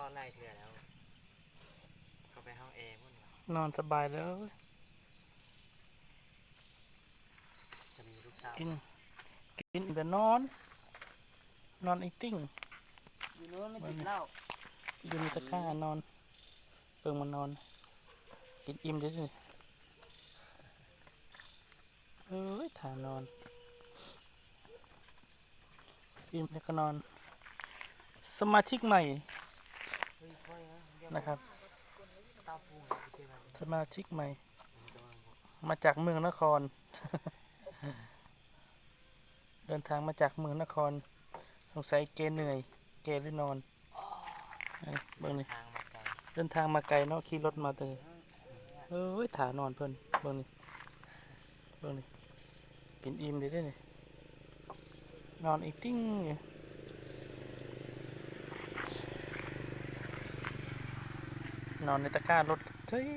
ก็ไล่เถื่อแล้วเขาไปห้องเอพุ่นวะนอนสบายแล้ว จะมีลูกสาวกิน กินแต่นอน นอนอีกติ้งอยู่โน้นไม่ติดเหล้าอยู่ในตะกร้านอน เปิงมันนอน กินอิ่มเด้สิเอ้ยถ่านอน อิ่มแล้วก็นอน สมาชิกใหม่เฮ้ยค่อย นะเดี๋ยวนะครับเต้าปูนะพี่เจ้ามันสมาชิกใหม่มันโดนบอกมาจากเมืองนคร เดินทางมาจากเมืองนคร สงสัยเกเหนื่อย เกหรือนอนนี่เบิ่งนี่ทางมาไกลเดินทางมาไกลเนาะขี่รถมาเลยเอ้ยถานอนเพิ่นเบิ่งนี่เบิ่งนี่กินอิ่มเลยเด้อนี่นอนอีกติ้งอยู่ นอนในตะกร้ารถเฮ้ย